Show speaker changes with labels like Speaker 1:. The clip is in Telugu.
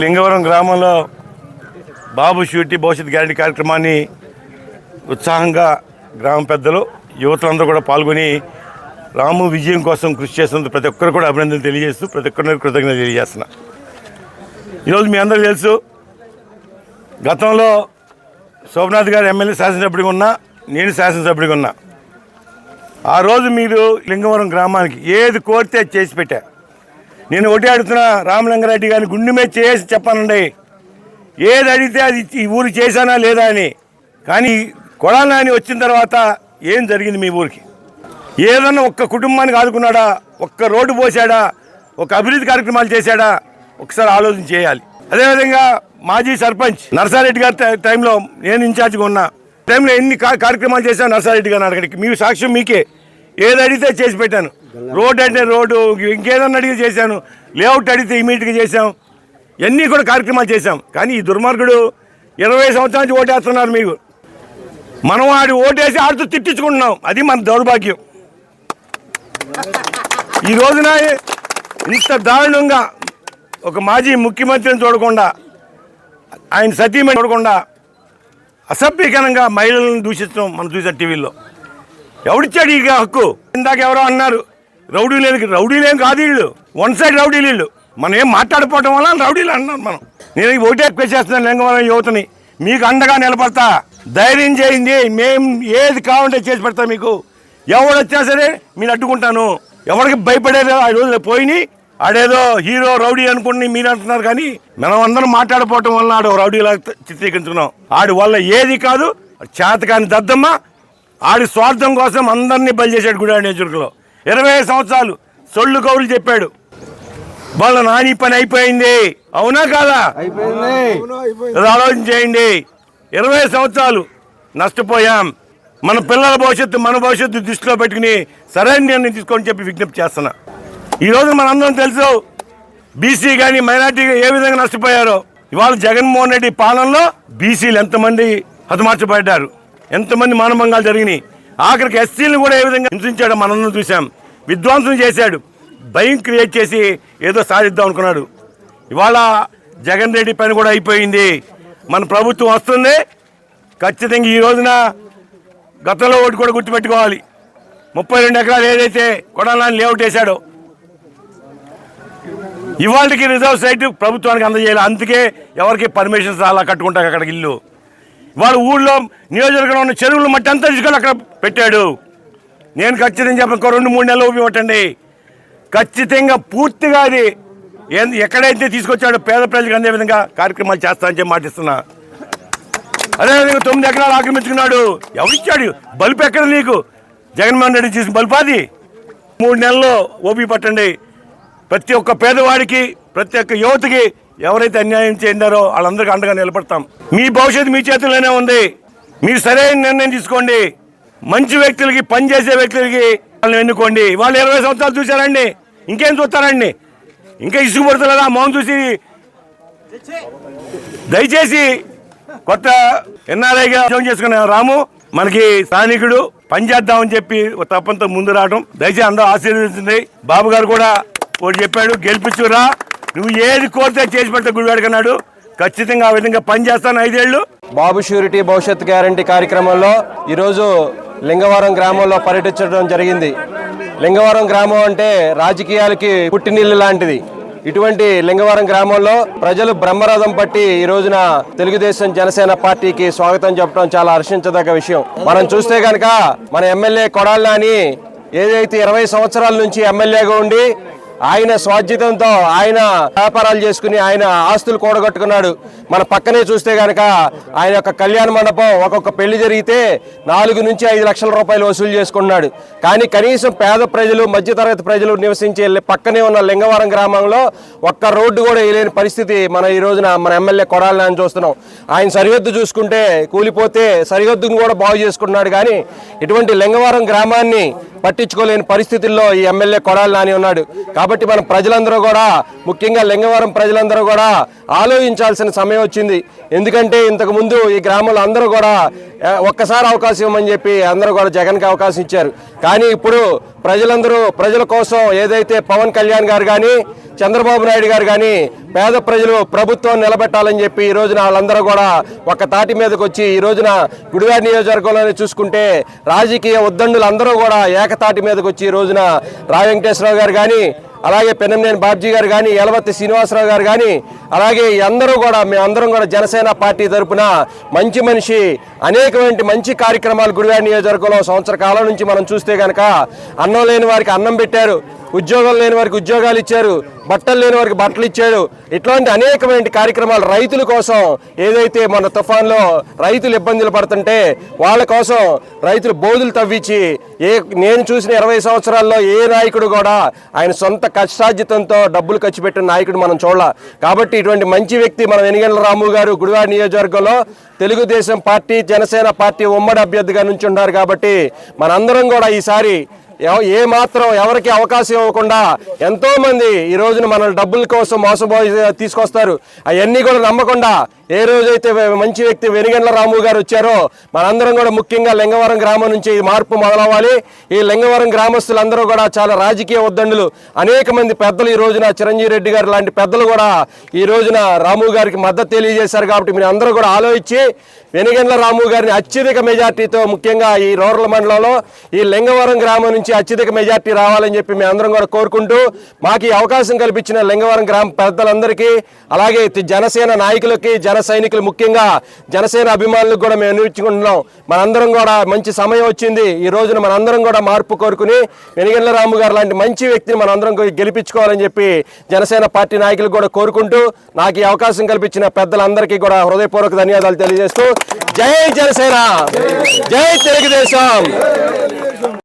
Speaker 1: లింగవరం గ్రామంలో బాబు షూరిటీ భవిష్యత్ గ్యారంటీ కార్యక్రమాన్ని ఉత్సాహంగా గ్రామ పెద్దలు యువతులందరూ కూడా పాల్గొని రాము విజయం కోసం కృషి చేస్తున్నందుకు ప్రతి ఒక్కరు కూడా అభినందనలు తెలియజేస్తూ ప్రతి ఒక్కరిని కృతజ్ఞత తెలియజేస్తున్నా. ఈరోజు మీ అందరికీ తెలుసు గతంలో శోభనాథ్ గారు ఎమ్మెల్యే శాసనసభ్యుడిగా ఉన్నా నేను శాసనసభ్యుడిగా ఉన్నా. ఆ రోజు మీరు లింగవరం గ్రామానికి ఏది కోరితే చేసి పెట్టా నేను ఒకటి అడుగుతున్నా రామలింగారెడ్డి గారిని గుండె మీద చేసి చెప్పానండి. ఏది అడిగితే అది ఈ ఊరు చేశానా లేదా అని. కానీ కొడాలని వచ్చిన తర్వాత ఏం జరిగింది మీ ఊరికి? ఏదన్నా ఒక్క కుటుంబానికి ఆదుకున్నాడా ఒక్క రోడ్డు పోసాడా ఒక అభివృద్ధి కార్యక్రమాలు చేశాడా? ఒకసారి ఆలోచన చేయాలి. అదేవిధంగా మాజీ సర్పంచ్ నర్సారెడ్డి గారి టై- టైంలో నేను ఇన్ఛార్జ్గా ఉన్నా. టైంలో ఎన్ని కార్యక్రమాలు చేశాను నర్సారెడ్డి గారిని అడగడికి మీ సాక్ష్యం మీకే. ఏది అడిగితే చేసి పెట్టాను. రోడ్ అంటే రోడ్డు ఇంకేదన్నా అడిగి చేశాను. లేఅవుట్ అడిగితే ఇమీడియట్గా చేశాం. ఇవన్నీ కూడా కార్యక్రమాలు చేశాం. కానీ ఈ దుర్మార్గుడు ఇరవై సంవత్సరాల నుంచి ఓటేస్తున్నారు మీకు. మనం ఆడి ఓటేసి ఆడుతూ తిట్టించుకుంటున్నాం. అది మన దౌర్భాగ్యం. ఈ రోజున ఇంత దారుణంగా ఒక మాజీ ముఖ్యమంత్రిని చూడకుండా ఆయన సతీమణి చూడకుండా అసభ్యకరంగా మహిళలను దూషించడం మనం చూసాం టీవీలో ఎవడిచ్చాడు ఈ హక్కు? ఇందాక ఎవరో అన్నారు రౌడీలేని రౌడీలేం కాదు వీళ్ళు. వన్ సైడ్ రౌడీలు వీళ్ళు. మనం ఏం మాట్లాడిపోవడం వల్ల రౌడీలు అన్నాం మనం. నేను ఒకటే ఓటే ఎక్కువ చేస్తున్నాను లింగవరం యువతని. మీకు అండగా నిలబడతా. ధైర్యం చేయండి. మేము ఏది కావాలంటే చేసి పెడతా మీకు. ఎవడు వచ్చినా సరే మీరు అడ్డుకుంటాను. ఎవరికి భయపడేది ఆ రోజు పోయినాయి. ఆడేదో హీరో రౌడీ అనుకుని మీరు అంటున్నారు కానీ మనం అందరం మాట్లాడుకోవటం వల్ల ఆడు రౌడీలా చిత్రీకరించుకున్నాం. ఆడి వల్ల ఏది కాదు. చేతకాని దద్దమ్మ. ఆడి స్వార్థం కోసం అందరినీ బలి చేశాడు గుడి నియోజకవర్గంలో. ఇరవై సంవత్సరాలు సొల్లు కౌరులు చెప్పాడు. వాళ్ళ నాని పని అయిపోయింది. అవునా కాదా? అది ఆలోచన చేయండి. ఇరవై సంవత్సరాలు నష్టపోయాం. మన పిల్లల భవిష్యత్తు మన భవిష్యత్తు దృష్టిలో పెట్టుకుని సరైన నిర్ణయం తీసుకొని చెప్పి విజ్ఞప్తి చేస్తున్నా. ఈరోజు మనందరం తెలుసు బీసీ కానీ మైనార్టీ ఏ విధంగా నష్టపోయారో. ఇవాళ జగన్మోహన్ రెడ్డి పాలనలో బీసీలు ఎంతమంది హతమార్చబడ్డారు. ఎంతమంది మానభంగాలు జరిగినాయి. ఆఖరికి ఎస్సీలను కూడా ఏ విధంగా హింసించాడు మనందరం చూసాం విధ్వంసం చేశాడు. భయం క్రియేట్ చేసి ఏదో సాధిద్దాం అనుకున్నాడు. ఇవాళ జగన్ రెడ్డి పని కూడా అయిపోయింది. మన ప్రభుత్వం వస్తుంది. ఖచ్చితంగా ఈ రోజున గతంలో ఓటు కూడా గుర్తుపెట్టుకోవాలి. ముప్పై రెండు ఎకరాలు ఏదైతే కొడాలని లేఅవుట్ వేశాడో ఇవాళకి రిజర్వ్ సైట్ ప్రభుత్వానికి అందజేయాలి. అందుకే ఎవరికి పర్మిషన్స్ అలా కట్టుకుంటారు అక్కడికి ఇల్లు. వాడు ఊళ్ళో నియోజకవర్గంలో ఉన్న చెరువులు మట్టి అంతా తీసుకొని అక్కడ పెట్టాడు. నేను ఖచ్చితంగా చెప్పను ఇంకో రెండు మూడు నెలలు ఊపి పట్టండి ఖచ్చితంగా పూర్తిగా అది ఎక్కడైతే తీసుకొచ్చాడో పేద ప్రజలకు అందే విధంగా కార్యక్రమాలు చేస్తానని చెప్పి మాటిస్తున్నా. అదేవిధంగా తొమ్మిది ఎకరాలు ఆక్రమించుకున్నాడు. ఎవరిచ్చాడు? బల్బు ఎక్కడ నీకు? జగన్మోహన్ రెడ్డి చేసిన బల్బు అది. మూడు నెలల్లో ఓపీ పట్టండి ప్రతి ఒక్క పేదవాడికి ప్రతి ఒక్క యువతకి ఎవరైతే అన్యాయం చేయిందారో వాళ్ళందరికీ అండగా నిలబడతాం. మీ భవిష్యత్తు మీ చేతుల్లోనే ఉంది. మీరు సరైన నిర్ణయం తీసుకోండి. మంచి వ్యక్తులకి పనిచేసే వ్యక్తులకి వాళ్ళని ఎన్నుకోండి. వాళ్ళు ఇరవై సంవత్సరాలు చూశారండి. ఇంకేం చూస్తారండి? ఇంకా ఇసుగుపడుతున్నారా మౌన్ చూసి దయచేసి కొత్త ఎన్ఆర్ఐగా ఉద్యోగం చేసుకున్న రాము మనకి స్థానికుడు పనిచేద్దామని చెప్పి ఒక తప్పంతో ముందు రావడం దయచేసి అందరూ ఆశీర్వదించింది బాబు గారు కూడా ఒకటి చెప్పాడు గెలిపించురా. నువ్వు ఏది కోరితే చేసి పెడతా గుడివాడికన్నాడు ఖచ్చితంగా ఆ విధంగా పని చేస్తాను ఐదేళ్ళు
Speaker 2: బాబు షూరిటీ భవిష్యత్ గ్యారంటీ కార్యక్రమంలో ఈరోజు లింగవరం గ్రామంలో పర్యటించడం జరిగింది. లింగవరం గ్రామం అంటే రాజకీయాలకి పుట్టినీళ్ళు లాంటిది. ఇటువంటి లింగవరం గ్రామంలో ప్రజలు బ్రహ్మరథం పట్టి ఈ రోజున తెలుగుదేశం జనసేన పార్టీకి స్వాగతం చెప్పడం చాలా హర్షించదగ్గ విషయం. మనం చూస్తే కనుక మన ఎమ్మెల్యే కొడాలని ఏదైతే ఇరవై సంవత్సరాల నుంచి ఎమ్మెల్యేగా ఉండి ఆయన స్వాధ్యతంతో ఆయన వ్యాపారాలు చేసుకుని ఆయన ఆస్తులు కూడగట్టుకున్నాడు. మన పక్కనే చూస్తే కనుక ఆయన యొక్క కళ్యాణ మండపం ఒక్కొక్క పెళ్ళి జరిగితే నాలుగు నుంచి ఐదు లక్షల రూపాయలు వసూలు చేసుకున్నాడు. కానీ కనీసం పేద ప్రజలు మధ్యతరగతి ప్రజలు నివసించే పక్కనే ఉన్న లింగవరం గ్రామంలో ఒక్క రోడ్డు కూడా వేయలేని పరిస్థితి మన ఈ రోజున మన ఎమ్మెల్యే కొడాలని చూస్తున్నాం. ఆయన సరిహద్దు చూసుకుంటే కూలిపోతే సరిహద్దును కూడా బాగు చేసుకున్నాడు కానీ ఇటువంటి లింగవరం గ్రామాన్ని పట్టించుకోలేని పరిస్థితుల్లో ఈ ఎమ్మెల్యే కొడాలి నాని ఉన్నాడు. కాబట్టి మన ప్రజలందరూ కూడా ముఖ్యంగా లింగవరం ప్రజలందరూ కూడా ఆలోచించాల్సిన సమయం వచ్చింది. ఎందుకంటే ఇంతకు ముందు ఈ గ్రామంలో అందరూ కూడా ఒక్కసారి అవకాశం ఇవ్వమని చెప్పి అందరూ కూడా జగన్కి అవకాశం ఇచ్చారు. కానీ ఇప్పుడు ప్రజలందరూ ప్రజల కోసం ఏదైతే పవన్ కళ్యాణ్ గారు కానీ చంద్రబాబు నాయుడు గారు కానీ పేద ప్రజలు ప్రభుత్వం నిలబెట్టాలని చెప్పి ఈ రోజున వాళ్ళందరూ కూడా ఒక తాటి మీదకి వచ్చి ఈ రోజున గుడివాడ నియోజకవర్గంలోనే చూసుకుంటే రాజకీయ ఉద్దండులు అందరూ కూడా ఏకతాటి మీదకి వచ్చి ఈ రోజున రా వెంకటేశ్వరరావు గారు కానీ అలాగే పెనంనేని బాబ్జీ గారు కానీ యలవత్తి శ్రీనివాసరావు గారు కానీ అలాగే అందరూ కూడా మేమందరం కూడా జనసేన పార్టీ తరపున మంచి మనిషి అనేకమైన మంచి కార్యక్రమాలు గుడివాడ నియోజకవర్గంలో సంవత్సర కాలం నుంచి మనం చూస్తే కనుక అన్నం లేని వారికి అన్నం పెట్టారు ఉద్యోగం లేని వారికి ఉద్యోగాలు ఇచ్చారు బట్టలు లేని వారికి బట్టలు ఇచ్చాడు ఇట్లాంటి అనేకమైన కార్యక్రమాలు రైతుల కోసం ఏదైతే మన తుఫాన్లో రైతులు ఇబ్బందులు పడుతుంటే వాళ్ళ కోసం రైతులు బోధులు తవ్వించి ఏ నేను చూసిన ఇరవై సంవత్సరాల్లో ఏ నాయకుడు కూడా ఆయన సొంత కష్టార్జితంతో డబ్బులు ఖర్చు పెట్టిన నాయకుడు మనం చూడాల. కాబట్టి ఇటువంటి మంచి వ్యక్తి మన వెనుగండ్ల రాము గారు గుడివాడ నియోజకవర్గంలో తెలుగుదేశం పార్టీ జనసేన పార్టీ ఉమ్మడి అభ్యర్థిగా నుంచి ఉన్నారు కాబట్టి మనందరం కూడా ఈసారి ఏ మాత్రం ఎవరికి అవకాశం ఇవ్వకుండా ఎంతో మంది ఈ రోజున మన డబ్బుల కోసం మోసపోయి తీసుకొస్తారు. అవన్నీ కూడా నమ్మకుండా ఏ రోజైతే మంచి వ్యక్తి వెనుగండ్ల రాము గారు వచ్చారో మనందరం కూడా ముఖ్యంగా లింగవరం గ్రామం నుంచి ఈ మార్పు మొదలవ్వాలి. ఈ లింగవరం గ్రామస్తులందరూ కూడా చాలా రాజకీయ ఉద్దండులు అనేక మంది పెద్దలు ఈ రోజున చిరంజీవి రెడ్డి గారు లాంటి పెద్దలు కూడా ఈ రోజున రాము గారికి మద్దతు తెలియజేశారు కాబట్టి మీరు అందరూ కూడా ఆలోచించి వెనుగండ్ల రాము గారిని అత్యధిక మెజార్టీతో ముఖ్యంగా ఈ రూరల్ మండలంలో ఈ లింగవరం గ్రామం నుంచి అత్యధిక మెజార్టీ రావాలని చెప్పి మేము అందరం కూడా కోరుకుంటూ మాకు ఈ అవకాశం కల్పించిన లింగవరం గ్రామ పెద్దలందరికీ అలాగే జనసేన నాయకులకి జన సైనికులు ముఖ్యంగా జనసేన అభిమానులకు కూడా మేము నిర్మించుకుంటున్నాం మనందరం కూడా మంచి సమయం వచ్చింది. ఈ రోజున మనందరం కూడా మార్పు కోరుకుని వెనుగండ్ల రాము గారు లాంటి మంచి వ్యక్తిని మనందరం గెలిపించుకోవాలని చెప్పి జనసేన పార్టీ నాయకులు కూడా కోరుకుంటూ నాకు ఈ అవకాశం కల్పించిన పెద్దలందరికీ కూడా హృదయపూర్వక ధన్యవాదాలు తెలియజేస్తూ జై జనసేన! జై తెలుగుదేశం!